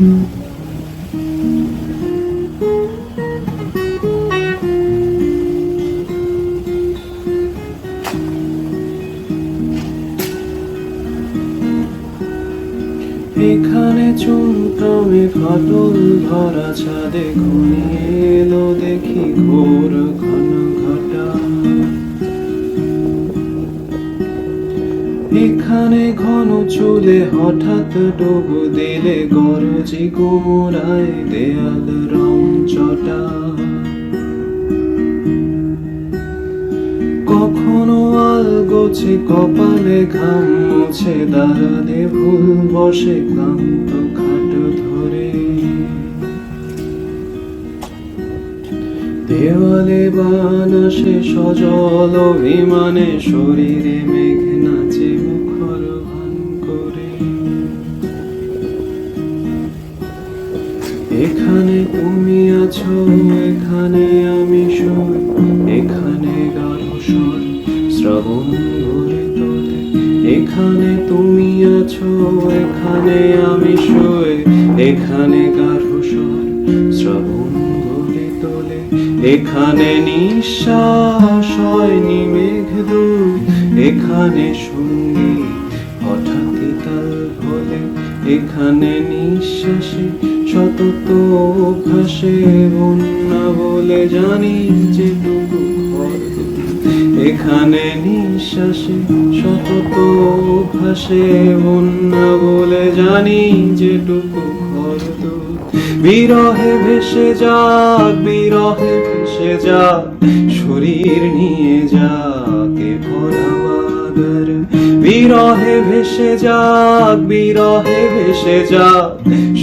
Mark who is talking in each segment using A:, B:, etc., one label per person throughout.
A: এখানে চুমকামে ফাটল ধরা ছাদে ঘনিয়ে এলো দেখি ঘোর ঘন এখানে ঘন চুলে হঠাৎ ডুবু দিলে গরজি গোড়ায় দেয়াল রং চটা। কখনো আল গোছে কপালে ঘাম মুছে, দাঁড়ালে ভুল বসে ক্লান্ত খাট ধরে। দেওয়ালে বানাসে সজল বিমানে শরীরে মেঘ এখানে তুমি আছো, এখানে আমি শুই এখানে গাঢ় স্বর, শ্রবণ তোলে এখানে তুমি আছো, এখানে আমি শুই এখানে গাঢ় স্বর, শ্রবণ ভরে তোলে এখানে নিঃশ্বাস হয় নিমেঘ দূর এখানে সঙ্গী হঠাৎ তাল ভোলে এখানে নিঃশ্বাসে সতত ভাসে বন্যা বলে জানি যেটুকু এখানে নিঃশ্বাসে সতত ভাসে বন্যা বলে জানি যেটুকু ঘর বিরহে ভেসে যাক, বিরহে ভেসে যাক, শরীর নিয়ে যাকে ভরাবাগার বিরহে ভেসে যাক, বিরহে ভেসে যাক,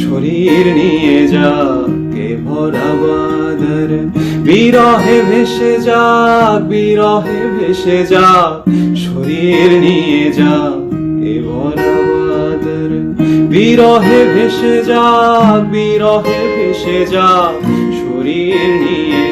A: শরীর নিয়ে যাকে ভরাবাগার বিরহে ভেসে যাক, বিরহে ভেসে যাক, শরীর নিয়ে যাক এ ভরাবাগার বিরহে ভেসে যাক, বিরহে ভেসে যাক, শরীর নিয়ে